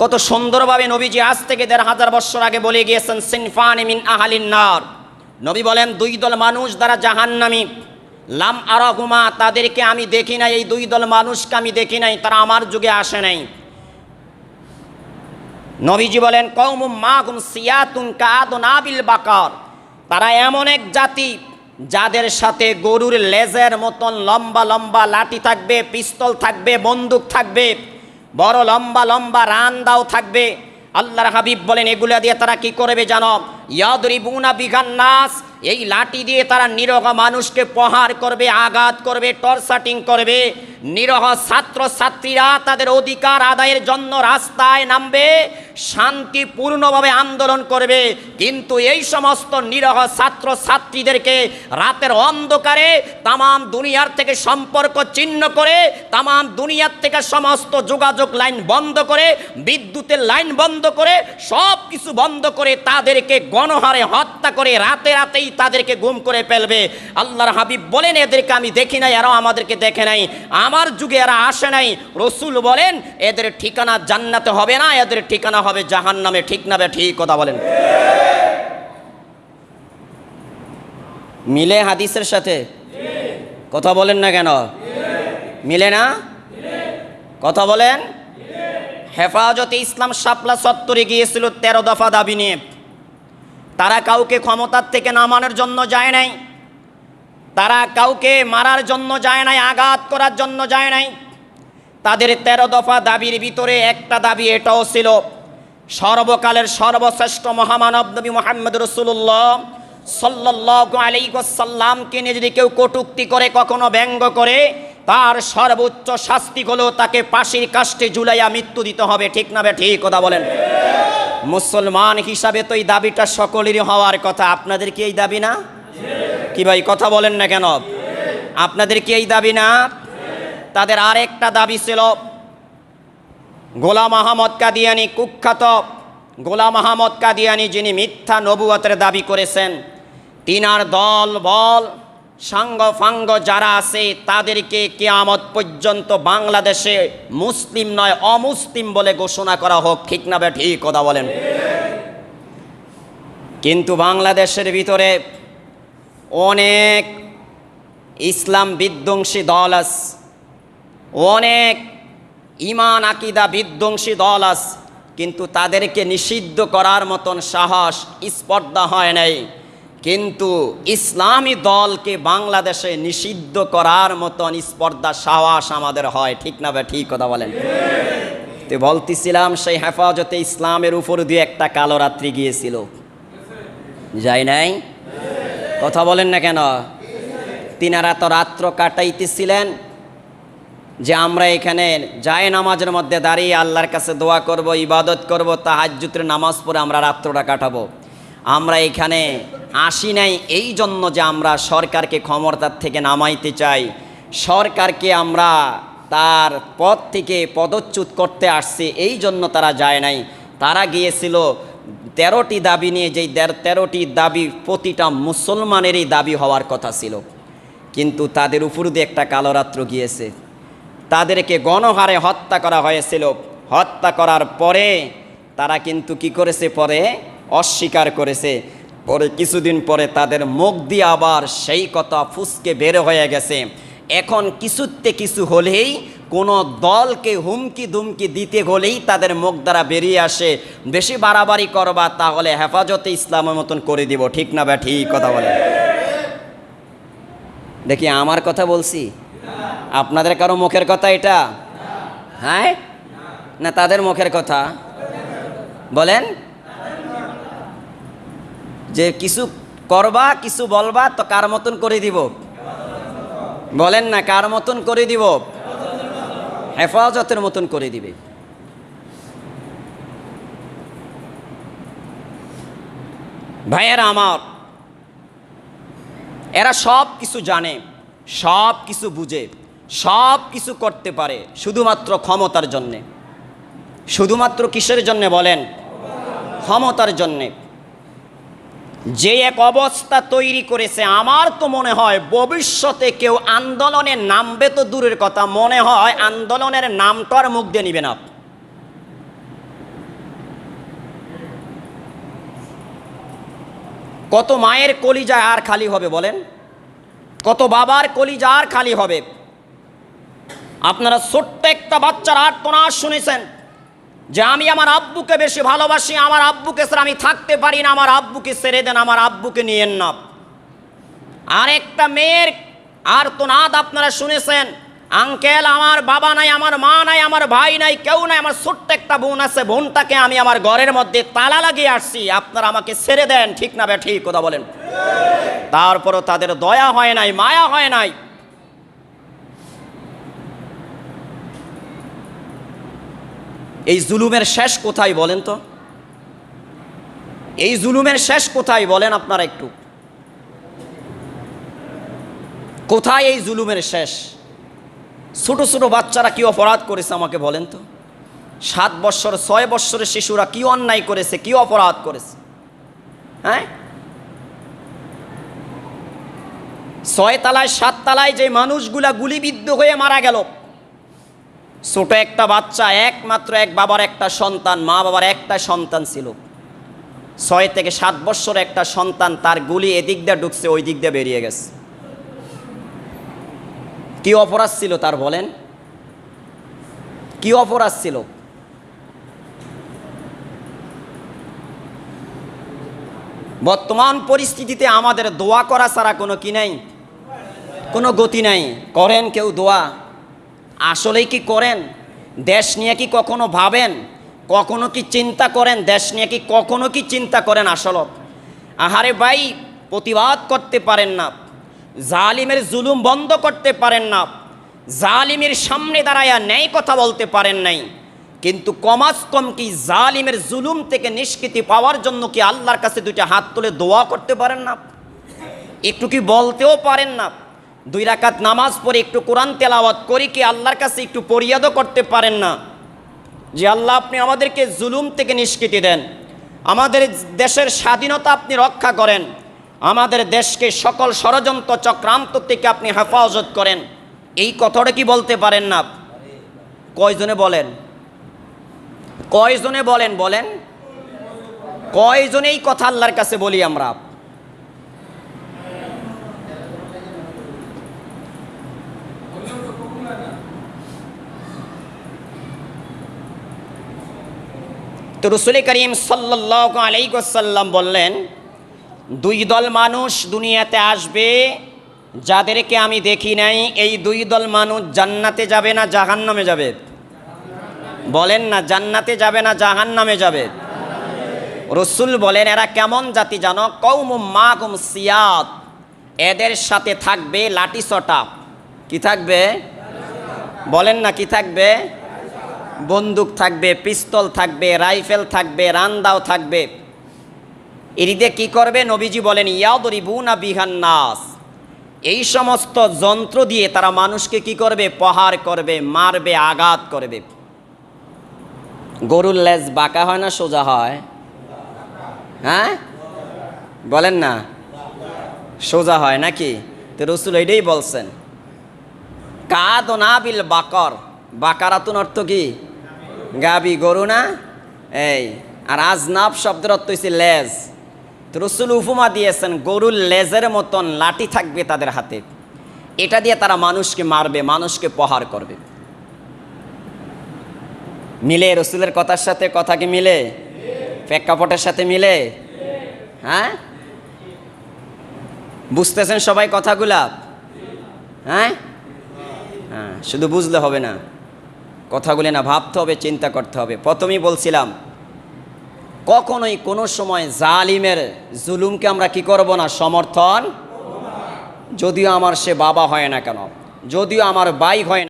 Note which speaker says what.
Speaker 1: কত সুন্দরভাবে নবীজি আজ থেকে দেড় হাজার বছর আগে বলে গিয়েছেন, সিনফান মিন আহালিন নার। নবী বলেন, দুই দল মানুষ দ্বারা জাহান্নামি। লাম আরাহুমা, তাদেরকে আমি দেখি নাই, এই দুই দল মানুষকে আমি দেখি নাই, তারা আমার যুগে আসে নাই। নবীজি বলেন কৌমুম মাগুম সিয়াতুন কাদনাবিল বাকার। তারা এমন এক জাতি, যাদের সাথে গরুর লেজের মতন লম্বা লম্বা লাঠি থাকবে, পিস্তল থাকবে, বন্দুক থাকবে। বড় লম্বা লম্বা রান দাও থাকবে। আল্লাহর হাবিব বলেন, এগুলা দিয়ে তারা কি করবে জানো? ইয়াদরিবুনা বিঘান নাস, এই লাঠি দিয়ে তারা নিরহ মানুষকে প্রহার করবে, আঘাত করবে, টর্চাটিং করবে। নিরহ ছাত্র ছাত্রীরা তাদের অধিকার আদায়ের জন্য রাস্তায় নামবে, শান্তিপূর্ণভাবে আন্দোলন করবে। কিন্তু এই সমস্ত নিরহ ছাত্র ছাত্রীদেরকে রাতের অন্ধকারে তামাম দুনিয়ার থেকে সম্পর্ক চিহ্ন করে, তামাম দুনিয়ার থেকে সমস্ত যোগাযোগ লাইন বন্ধ করে, বিদ্যুতের লাইন বন্ধ করে সব কিছু বন্ধ করে তাদেরকে গণহারে হত্যা করে রাতে রাতেই তাদেরকে গুম করে ফেলবে। আল্লাহর হাবিব বলেন, এদেরকে আমি দেখি নাই, এরাও আমাদেরকে দেখে নাই। আমার যুগে এরা আসে নাই। রসুল বলেন, এদের ঠিকানা জান্নাতে হবে না, এদের ঠিকানা হবে জাহান নামে ঠিক না বে, ঠিক কথা বলেন। মিলে হাদিসের সাথে? কথা বলেন না কেন? মিলে না? কথা বলেন? হেফাজতে ইসলাম শাপলা চত্বরে গিয়েছিল তেরো দফা দাবি নিয়ে। তারা কাউকে ক্ষমতার থেকে নামানোর জন্য যায় নাই। তারা কাউকে মারার জন্য যায় নাই, আঘাত করার জন্য যায় নাই। তাদের তেরো দফা দাবির ভিতরে একটা দাবি এটাও ছিল, সর্বকালের সর্বশ্রেষ্ঠ মহামানব নবী মোহাম্মদ রসুল্লাহ সাল্লাহ আলাইসাল্লামকে নিয়ে যদি কেউ কটুক্তি করে, কখনো ব্যঙ্গ করে, তার সর্বোচ্চ শাস্তি হলো তাকে পাশির কাষ্টে ঝুলাইয়া মৃত্যু দিতে হবে। ঠিক না বে, ঠিক কথা বলেন। মুসলমান হিসাবে তো এই দাবিটা সকলেরই হওয়ার কথা। আপনাদের কি এই দাবি না? কি ভাই, কথা বলেন না কেন? আপনাদের কি এই দাবি না? তাদের আরেকটা দাবি ছিল, গোলাম আহমদ কাদিয়ানি কুখ্যাত গোলাম আহমদ কাদিয়ানি যিনি মিথ্যা নবুয়তের দাবি করেছেন, তিনার দল বল সাঙ্গ ফাঙ্গ যারা আছে, তাদেরকে কেয়ামত পর্যন্ত বাংলাদেশে মুসলিম নয়, অমুসলিম বলে ঘোষণা করা হোক, ঠিক না বে ঠিক কথা বলেন। কিন্তু বাংলাদেশের ভিতরে অনেক ইসলাম বিধ্বংসী দল আস অনেক ইমান, আকিদা বিধ্বংসী দল আস কিন্তু তাদেরকে নিষিদ্ধ করার মতন সাহস, স্পর্ধা হয় নাই। কিন্তু ইসলামী দলকে বাংলাদেশে নিষিদ্ধ করার মতন স্পর্ধা সাহস আমাদের হয়। ঠিক না ভাই ঠিক কথা বলেন। তো বলতেছিলাম, সেই হেফাজতে ইসলামের উপর দিয়ে একটা কালো রাত্রি গিয়েছিল। যাই নাই? কথা বলেন না কেন? তিনারা তো রাত্র কাটাইতেছিলেন যে আমরা এখানে যায় নামাজের মধ্যে দাঁড়িয়ে আল্লাহর কাছে দোয়া করব, ইবাদত করব তাহাজ্জুতের নামাজ পড়ে আমরা রাত্রটা কাটাবো। আমরা এখানে আসি নাই এই জন্য যে আমরা সরকারকে ক্ষমতার থেকে নামাইতে চাই। সরকারকে আমরা তার পদ থেকে পদচ্যুত করতে আসছে, এই জন্য তারা যায় নাই। তারা গিয়েছিল তেরোটি দাবি নিয়ে, যেই তেরোটি দাবি প্রতিটা মুসলমানেরই দাবি হওয়ার কথা ছিল। কিন্তু তাদের উপর দিয়ে একটা কালো রাত্র গিয়েছে। তাদেরকে গণহারে হত্যা করা হয়েছিল। হত্যা করার পরে তারা কিন্তু কি করেছে পরে অস্বীকার করেছে। পরে কিছুদিন পরে তাদের মুখ দিয়ে আবার সেই কথা ফুসকে বের হয়ে গেছে। এখন কিছুতে কিছু হলেই, কোনো দলকে হুমকি দুমকি দিতে হলেই তাদের মুখ দ্বারা বেরিয়ে আসে। বেশি বাড়াবাড়ি করবা, তাহলে হেফাজতে ইসলামের মতন করে দিব। ঠিক না বা ঠিক কথা বলে? দেখি, আমার কথা বলছি? আপনাদের কারও মুখের কথা এটা? হ্যাঁ? না, তাদের মুখের কথা। বলেন। যে কিছু করবা, কিছু বলবা, তো কার মতন করে দিব? বলেন না, কার মতন করে দিব? হেফাজতের মতন করে দিবে। ভাইয়েরা আমার, এরা সব কিছু জানে, সব কিছু বুঝে, সব কিছু করতে পারে, শুধুমাত্র ক্ষমতার জন্যে। শুধুমাত্র কিসের জন্যে বলেন? ক্ষমতার জন্যে। যে এক অবস্থা তৈরি করেছে, আমার তো মনে হয় ভবিষ্যতে কেউ আন্দোলনে নামবে তো দূরের কথা, মনে হয় আন্দোলনের নামটার মুখ দিয়ে নিবে না। কত মায়ের কলিজা আর খালি হবে বলেন? কত বাবার কলিজা আর খালি হবে? আপনারা ছোট্ট একটা বাচ্চার আর্তনা শুনেছেন। যে আমি আমার আব্বুকে বেশি ভালোবাসি, আমার আব্বুকে স্যার আমি থাকতে পারি না, আমার আব্বুকে ছেড়ে দেন, আমার আব্বুকে নিয়েন না। আর একটা মেয়ের আর্তনাদ আপনারা শুনেছেন, আঙ্কেল আমার বাবা নাই, আমার মা নাই, আমার ভাই নাই, কেউ নাই, আমার ছোট্ট একটা বোন আছে, বোনটাকে আমি আমার ঘরের মধ্যে তালা লাগিয়ে আসছি, আপনারা আমাকে ছেড়ে দেন, ঠিক না বে, ঠিক কথা বলেন। তারপরও তাদের দয়া হয় নাই, মায়া হয় নাই। এই জুলুমের শেষ কোথায় বলেন তো? এই জুলুমের শেষ কোথায় বলেন আপনারা একটু? কোথায় এই জুলুমের শেষ? ছোট ছোট বাচ্চারা কি অপরাধ করেছে আমাকে বলেন তো? সাত বৎসর ছয় বৎসরের শিশুরা কি অন্যায় করেছে, কি অপরাধ করেছে? হ্যাঁ? ছয় তালায়, সাত তালায় যে মানুষগুলা গুলিবিদ্ধ হয়ে মারা গেল ছোট একটা বাচ্চা, একমাত্র এক বাবার একটা সন্তান, মা বাবার একটা সন্তান ছিল। ছয় থেকে সাত বৎসর একটা সন্তান তার গুলি এদিক দিয়ে ঢুকছে ওই দিক দিয়ে বেরিয়ে গেছে। কি অপরাধ ছিল তার বলেন? কি অপরাধ ছিল? বর্তমান পরিস্থিতিতে আমাদের দোয়া করা ছাড়া কোনো কি নাই? কোনো গতি নাই। করেন কেউ দোয়া। আসলেই কি করেন? দেশ নিয়ে কি কখনো ভাবেন? কখনো কি চিন্তা করেন? দেশ নিয়ে কি কখনো কি চিন্তা করেন আসলত? আহারে ভাই, প্রতিবাদ করতে পারেন না। জালিমের জুলুম বন্ধ করতে পারেন না। জালিমের সামনে দাঁড়ায়া ন্যায় কথা বলতে পারেন নাই। কিন্তু কমাস কম কি জালিমের জুলুম থেকে নিষ্কৃতি পাওয়ার জন্য কি আল্লাহর কাছে দুইটা হাত তুলে দোয়া করতে পারেন না? একটু কি বলতেও পারেন না? দুই রাকাত নামাজ পড়ে একটু কোরআন তেলাওয়াত করি কি আল্লাহর কাছে একটু পরিয়াদও করতে পারেন না? যে আল্লাহ আপনি আমাদেরকে জুলুম থেকে নিষ্কৃতি দেন। আমাদের দেশের স্বাধীনতা আপনি রক্ষা করেন। আমাদের দেশকে সকল ষড়যন্ত্র চক্রান্ত থেকে আপনি হেফাজত করেন। এই কথাটা কি বলতে পারেন না কয়জনে বলেন? কয়জনে বলেন বলেন? কয়জনে এই কথা আল্লাহর কাছে বলি আমরা? তো রসুল করিম সাল্লাহ আলাইসাল্লাম বললেন, দুই দল মানুষ দুনিয়াতে আসবে, যাদেরকে আমি দেখি নাই, এই দুই দল মানুষ জান্নাতে যাবে না জাহান নামে যাবে? বলেন না, জান্নাতে যাবে না জাহান নামে যাবে? রসুল বলেন, এরা কেমন জাতি জানো? কৌম মা কুম সিয়াত এদের সাথে থাকবে লাঠি সটা কি থাকবে? বলেন না, কি থাকবে? বন্দুক থাকবে, পিস্তল থাকবে, রাইফেল থাকবে, রান্দাও থাকবে। এরিদে কি করবে? নবীজি বলেন, ইয়াদরিবুনা বিহান নাস। এই সমস্ত যন্ত্র দিয়ে তারা মানুষকে কি করবে? প্রহার করবে, মারবে, আঘাত করবে। গরুর লেজ বাঁকা হয় না, সোজা হয়? হ্যাঁ? বলেন না। সোজা হয় নাকি? তো রসুল এটাই বলছেন। কাদ নাবিল বাকর। বাকারাতুন অর্থ কি? গাবি, গরু না? এই, আর আজনাব শব্দের অর্থ হয়েছে লেজ। রসুল উপমা দিয়েছেন, গরুর লেজের মতন লাঠি থাকবে তাদের হাতে। এটা দিয়ে তারা মানুষকে মারবে, মানুষকে প্রহার করবে। মিলে রসুলের কথার সাথে কথা কি মিলে? প্রেক্ষাপটের সাথে মিলে? হ্যাঁ? বুঝতেছেন সবাই কথাগুলা? হ্যাঁ? হ্যাঁ শুধু বুঝলে হবে না। কথাগুলি না ভাবতে হবে, চিন্তা করতে হবে। প্রথমেই বলছিলাম, কখনোই কোনো সময় জালিমের জুলুমকে আমরা কি করব না? সমর্থন? যদিও আমার সে বাবা হয় না কেন? যদিও আমার বাই হয় না